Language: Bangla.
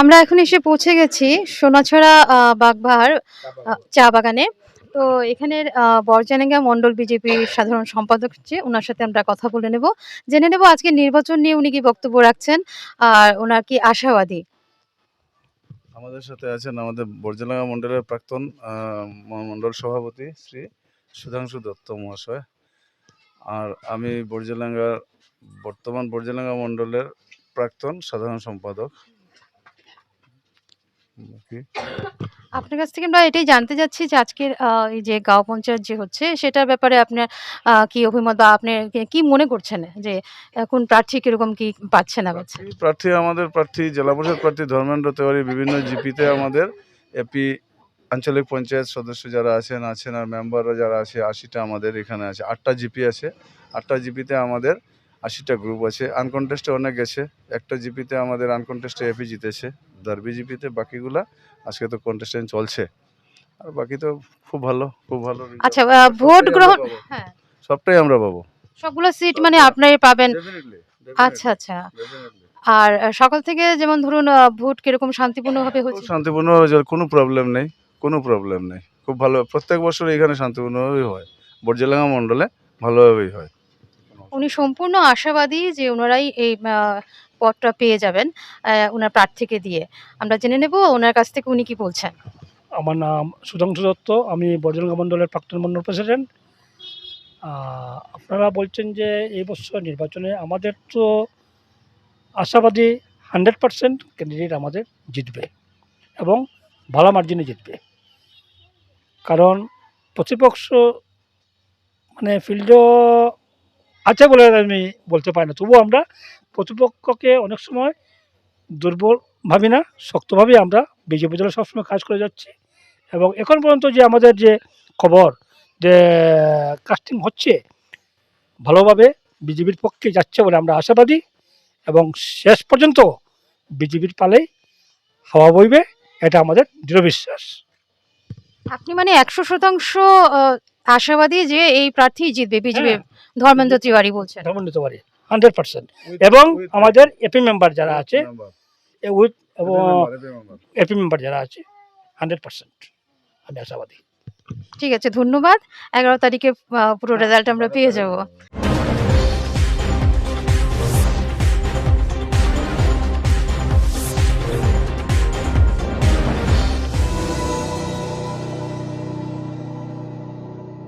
আমরা এখন এসে পৌঁছে গেছি সোনাছড়া বাগবাহার চা বাগানে। তো এখানের বরজানেঙ্গা মন্ডল বিজেপির সাধারণ সম্পাদক হচ্ছে ওনার সাথে আমরা কথা বলে নেব। জেনে নেব আজকে নির্বাচন নিয়ে উনি কি বক্তব্য রাখছেন আর ওনার কি আশাবাদী? আমাদের সাথে আছেন আমাদের বর্জলাঙ্গা মণ্ডলের প্রাক্তন আহ, ম- মণ্ডল সভাপতি শ্রী সুধাংশু দত্ত মহাশয়। আর আমি বর্জলাঙ্গার বর্তমান বর্জলাঙ্গা মণ্ডলের প্রাক্তন সাধারণ সম্পাদক। আপনার কাছ থেকে আমরা এটাই জানতে চাচ্ছি যে আজকের এই যে গাঁও পঞ্চায়েত যে হচ্ছে সেটার ব্যাপারে আপনার কি অভিমত বা আপনি কি- মনে করছেন যে কোন প্রার্থী কীরকম কি পাচ্ছে না পাচ্ছে? প্রার্থী- প্রার্থী আমাদের প্রার্থী জেলা পরিষদ প্রার্থী ধর্মেন্দ্র তেওয়ারি বিভিন্ন জিপিতে আমাদের এপি আঞ্চলিক পঞ্চায়েত সদস্য যারা আছেন আছেন আর মেম্বাররা যারা আছে আশিটা আমাদের এখানে আছে আটটা জিপি আছে। আটটা জিপিতে আমাদের আশিটা গ্রুপ আছে। আনকনটেস্টে অনেক গেছে। একটা জিপিতে আমাদের আনকনটেস্টে এপি জিতেছে। দার্বি জিপিতে বাকিগুলা আজকে তো কন্টেস্টেন্ট চলছে। আর বাকি তো খুব ভালো খুব ভালো আচ্ছা ভোট গ্রহণ হ্যাঁ। সবটাই আমরা পাবো। সবগুলো সিট মানে আপনারই পাবেন। আচ্ছা আচ্ছা। আর সকাল থেকে যেমন ধরুন ভোট কীরকম শান্তিপূর্ণভাবে খুব হচ্ছে? শান্তিপূর্ণ কোনো প্রবলেম নেই কোনো প্রবলেম নেই। খুব ভালো প্রত্যেক বছর এখানে শান্তিপূর্ণভাবেই হয়। বর্জেলাঙ্গা মণ্ডলে ভালোভাবেই হয়। উনি সম্পূর্ণ আশাবাদী যে ওনারাই এই পদটা পেয়ে যাবেন ওনার প্রার্থীকে দিয়ে। আমরা জেনে নেব ওনার কাছ থেকে উনি কি বলছেন। আমার নাম সুধাংশু দত্ত, আমি বর্জনগা মণ্ডলের প্রাক্তন মণ্ডল প্রেসিডেন্ট। আপনারা বলছেন যে এই বছর নির্বাচনে আমাদের তো আশাবাদী হান্ড্রেড পার্সেন্ট ক্যান্ডিডেট আমাদের জিতবে এবং ভালো মার্জিনে জিতবে। কারণ প্রতিপক্ষ মানে ফিল্ডও আছে বলে আমি বলতে পারি না। তবুও আমরা প্রতিপক্ষকে অনেক সময় দুর্বল ভাবি না শক্তভাবে আমরা। বিজেপি দলে সবসময় কাজ করে যাচ্ছি এবং এখন পর্যন্ত যে আমাদের যে খবর যে কাস্টিং হচ্ছে, ভালোভাবে বিজেপির পক্ষে যাচ্ছে বলে আমরা আশাবাদী এবং শেষ পর্যন্ত বিজেপির পালেই হাওয়া বইবে, এটা আমাদের দৃঢ় বিশ্বাস। আপনি মানে একশো শতাংশ আশাবাদী যে এই প্রার্থী জিতবে বিজেপি হ্যাঁ। ধর্মেন্দ্র তিওয়ারি বলছেন। Dharmendra Tiwari hundred percent. এবং আমাদের এপি মেম্বার যারা আছে উইথ এপি মেম্বার যারা আছে হান্ড্রেড পার্সেন্ট। আমি আশাবাদী। ঠিক আছে ধন্যবাদ। এগারো তারিখে পুরো রেজাল্ট আমরা পেয়ে যাব।